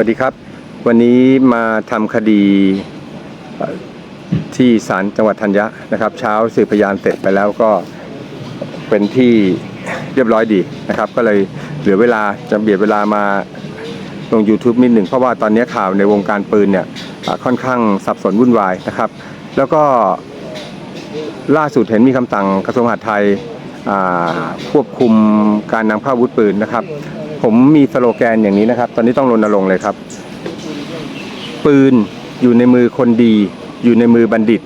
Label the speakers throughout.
Speaker 1: วัสดีครับ วันนี้มาทำคดีที่ศาลจังหวัดธัญญะนะครับ เช้าสืบพยานเสร็จไปแล้วก็เป็นที่เรียบร้อยดีนะครับ ก็เลยเหลือเวลาจะเบียดเวลามาลง YouTube นิดหนึ่งเพราะว่าตอนนี้ข่าวในวงการปืนเนี่ยค่อนข้างสับสนวุ่นวายนะครับ แล้วก็ล่าสุดเห็นมีคำสั่งกระทรวงมหาดไทยควบคุมการนำเข้าอาวุธปืนนะครับ ผมมีสโลแกนอย่างนี้นะครับ ตอนนี้ต้องรณรงค์เลยครับ ปืนอยู่ในมือคนดี อยู่ในมือบัณฑิต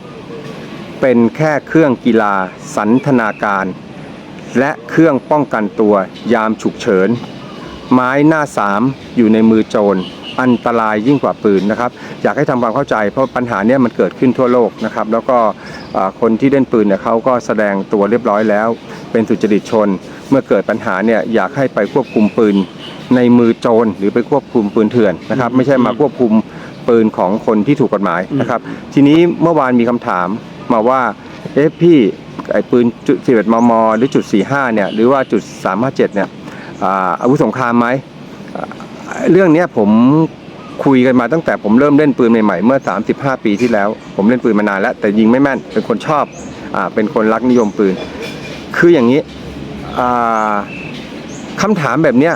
Speaker 1: เป็นแค่เครื่องกีฬา สันทนาการ และเครื่องป้องกันตัวยามฉุกเฉิน ไม้หน้าสามอยู่ในมือโจร อันตรายยิ่งกว่าปืนนะครับ อยากให้ทำความเข้าใจเพราะปัญหาเนี้ยมันเกิดขึ้นทั่วโลกนะครับ แล้วก็อ่าคนที่เล่นปืนเนี่ยเขาก็แสดงตัวเรียบร้อยแล้ว เป็นสุจริตชน เมื่อเกิดปัญหาเนี่ยอยากให้ไปควบคุมปืนในมือโจรหรือไปควบคุมปืนเถื่อนนะครับ ไม่ใช่มาควบคุมปืนของคนที่ถูกกฎหมายนะครับ ทีนี้เมื่อวานมีคำถามมาว่าเอ๊ะพี่ไอ้ปืนจุด11มม หรือจุด45เนี่ยหรือว่าจุด357เนี่ยอ่าอาวุธสงครามไหมอ่า เรื่องเนี้ยผมคุยกันมาตั้งแต่ผมเริ่มเล่นปืนใหม่ๆเมื่อ 35 ปีที่แล้ว ผมเล่นปืนมานานแล้ว แต่ยิงไม่แม่นเป็นคนชอบอ่าเป็นคนรักนิยมปืน คืออย่างนี้อ่าคำถามแบบเนี้ย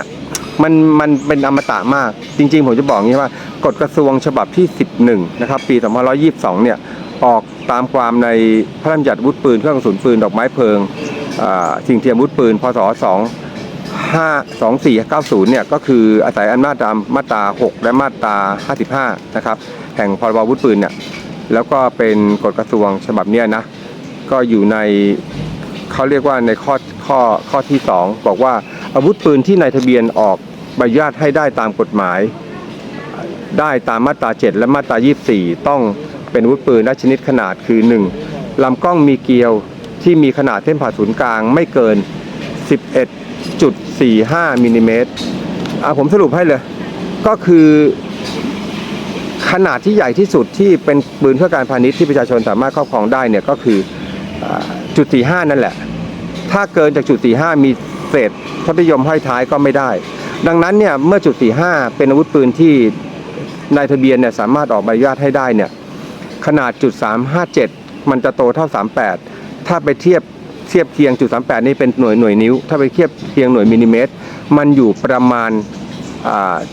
Speaker 1: มันมันเป็นอมตะมาก จริง ๆ ผมจะบอกงี้ว่ากฎกระทรวงฉบับที่ 11 นะครับ ปี 2522 เนี่ยออกตามความในพระราชบัญญัติอาวุธปืนเครื่องกระสุนปืนดอกไม้เพลิงสิ่งเทียมอาวุธปืนพศ2 5 2490เนี่ยก็คืออาศัยอำนาจตามมาตรา 6 และมาตรา 55 นะครับแห่งพรบอาวุธปืนเนี่ยแล้วก็เป็นกฎกระทรวงฉบับเนี้ยนะก็อยู่ในเขาเรียกว่าในข้อข้อข้อที่ 2 บอกว่าอาวุธปืนที่นายทะเบียนออกใบอนุญาตให้ได้ตามกฎหมาย ได้ตามมาตรา 7 และมาตรา 24 ต้องเป็นอาวุธปืนและชนิดขนาดคือ 1. ลำกล้องมีเกลียวที่มีขนาดเส้นผ่าศูนย์กลางไม่เกิน 11.45มิลลิเมตรอะผมสรุปให้เลย ก็คือขนาดที่ใหญ่ที่สุดที่เป็นปืนเพื่อการพาณิชย์ที่ประชาชนสามารถครอบครองได้เนี่ยก็คือจุด45นั่นแหละ ถ้าเกินจากจุด45มีเศษทศนิยมห้อยท้ายก็ไม่ได้ ดังนั้นเนี่ยเมื่อจุด45เป็นอาวุธปืนที่นายทะเบียนเนี่ยสามารถออกใบอนุญาตให้ได้เนี่ยขนาดจุด357มันจะโตเท่า38ถ้าไปเทียบ เทียบเคียงจุด38นี่เป็นหน่วยหน่วยนิ้ว ถ้าไปเทียบเคียงหน่วยมิลลิเมตร มันอยู่ประมาณ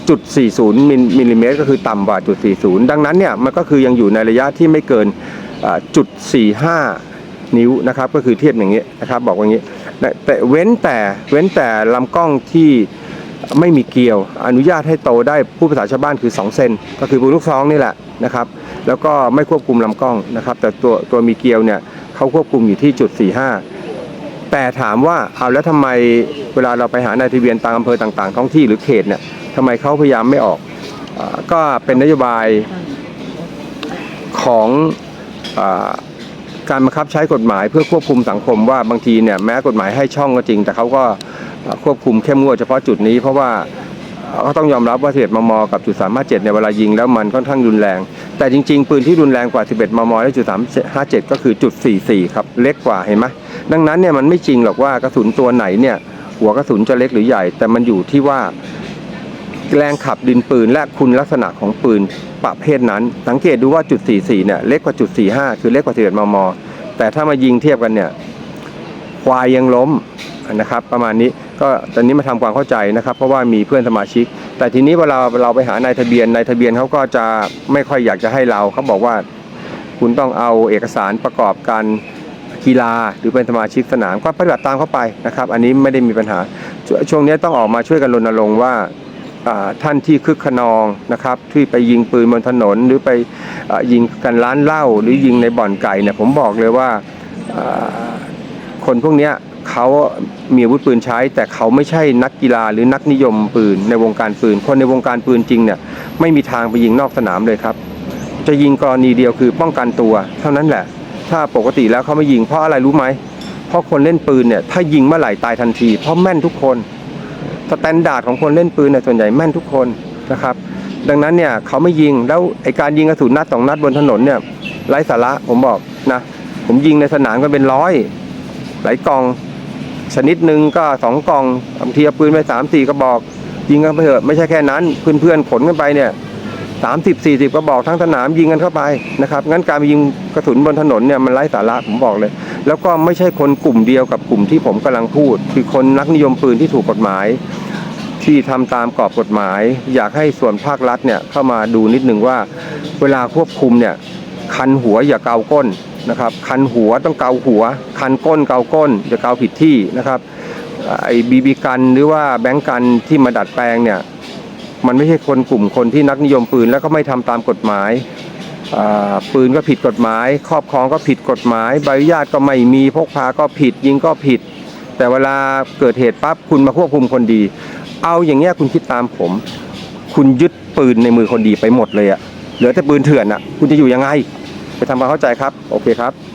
Speaker 1: จุด40มิลมิลลิเมตรก็คือต่ำกว่าจุด40 ดังนั้นเนี่ยมันก็คือยังอยู่ในระยะที่ไม่เกินจุด45 นิ้วนะครับก็คือเทียบอย่างนี้นะครับบอกว่าอย่างนี้แต่แต่เว้นแต่เว้นแต่ลำกล้องที่ไม่มีเกลียว อนุญาตให้โตได้ผู้ภาษาชาวบ้านคือ 2 เซนก็คือปืนลูกซองนี่แหละนะครับแล้วก็ไม่ควบคุมลำกล้องนะครับแต่ตัวตัวมีเกลียวเนี่ยเขาควบคุมอยู่ที่จุด45 แต่ถามว่าเอาแล้วทำไมเวลาเราไปหานายทะเบียนตามอำเภอต่างๆ ท้องที่หรือเขตเนี่ยทำไมเขาพยายามไม่ออกอก็เป็นนโยบายของอการบังคับใช้กฎหมายเพื่อควบคุมสังคมว่าบางทีเนี่ยแม้กฎหมายให้ช่องก็จริง แต่เขาก็ควบคุมเข้มงวดเฉพาะจุดนี้เพราะว่า ก็ต้องยอมรับว่า11มม กับจุด357เนี่ยเวลายิงแล้วมันค่อนข้างรุนแรง แต่จริง ๆ ปืนที่รุนแรงกว่า 11 มม และจุด357 ก็คือจุด44 ครับเล็กกว่าเห็นไหมดังนั้นเนี่ยมันไม่จริงหรอกว่ากระสุนตัวไหนเนี่ยหัวกระสุนจะเล็กหรือใหญ่ แต่มันอยู่ที่ว่าแรงขับดินปืนและคุณลักษณะของปืนประเภทนั้น สังเกตดูว่าจุด44เนี่ยเล็กกว่าจุด45 คือเล็กกว่า 11 มม แต่ถ้ามายิงเทียบกันเนี่ยควายยังล้มนะครับ ประมาณนี้ ก็ตอนนี้มาทำความเข้าใจนะครับ เพราะว่ามีเพื่อนสมาชิก แต่ทีนี้เวลาเราไปหานายทะเบียนนายทะเบียนเขาก็จะไม่ค่อยอยากจะให้เราเขาบอกว่า คุณต้องเอาเอกสารประกอบการกีฬาหรือเป็นสมาชิกสนามก็ปฏิบัติตามเข้าไปนะครับ อันนี้ไม่ได้มีปัญหาชช่วงนี้ต้องออกมาช่วยกันรณรงค์ว่าท่านที่คึกขนองนะครับที่ไปยิงปืนบนถนน หรือไปอยิงกันร้านเหล้าหรือยิงในบ่อนไก่เนี่ยผมบอกเลยว่าคนพวกนี้ เขามีอาวุธปืนใช้ แต่เขาไม่ใช่นักกีฬาหรือนักนิยมปืนในวงการปืน คนในวงการปืนจริงเนี่ยไม่มีทางไปยิงนอกสนามเลยครับ จะยิงกรณีเดียวคือป้องกันตัว เท่านั้นแหละ ถ้าปกติแล้วเขาไม่ยิงเพราะอะไรรู้ไหมเพราะคนเล่นปืนเนี่ยถ้ายิงเมื่อไหร่ตายทันที เพราะแม่นทุกคนสแตนดาร์ดของคนเล่นปืนเนี่ยส่วนใหญ่แม่นทุกคนนะครับดังนั้นเนี่ยเขาไม่ยิงแล้วไอการยิงกระสุนนัดสองนัดบนถนนเนี่ยไร้สาระผมบอกนะผมยิงในสนามก็เป็นร้อยหลายกอง ชนิดหนึ่งก็สองกองบางทีเอาปืนไปสามสี่กระบอกยิงกันไปเถอะไม่ใช่แค่นั้นเพื่อนๆขนกันไปเนี่ยสามสิบสี่สิบกระบอกทั้งสนามยิงกันเข้าไปนะครับงั้นการไปยิงกระสุนบนถนนเนี่ยมันไร้สาระผมบอกเลย แล้วก็ไม่ใช่คนกลุ่มเดียวกับกลุ่มที่ผมกำลังพูด คือคนนักนิยมปืนที่ถูกกฎหมาย ที่ทำตามกรอบกฎหมาย อยากให้ส่วนภาครัฐเนี่ยเข้ามาดูนิดนึงว่า เวลาควบคุมเนี่ยคันหัวอย่าเกาก้น นะครับ คันหัวต้องเกาหัว คันก้นเกาก้นอย่าเกาผิดที่นะครับไอ้บีบีกันหรือว่าแบงก์กันที่มาดัดแปลงเนี่ยมันไม่ใช่คนกลุ่มคนที่นักนิยมปืนแล้วก็ไม่ทำตามกฎหมายปืนก็ผิดกฎหมาย ครอบครองก็ผิดกฎหมาย ใบอนุญาตก็ไม่มีพกพาก็ผิด ยิงก็ผิด แต่เวลาเกิดเหตุปั๊บคุณมาควบคุมคนดี เอาอย่างเงี้ยคุณคิดตามผม คุณยึดปืนในมือคนดีไปหมดเลยอะเหลือแต่ปืนเถื่อนอะคุณจะอยู่ยังไง ไปทำความเข้าใจครับ โอเคครับ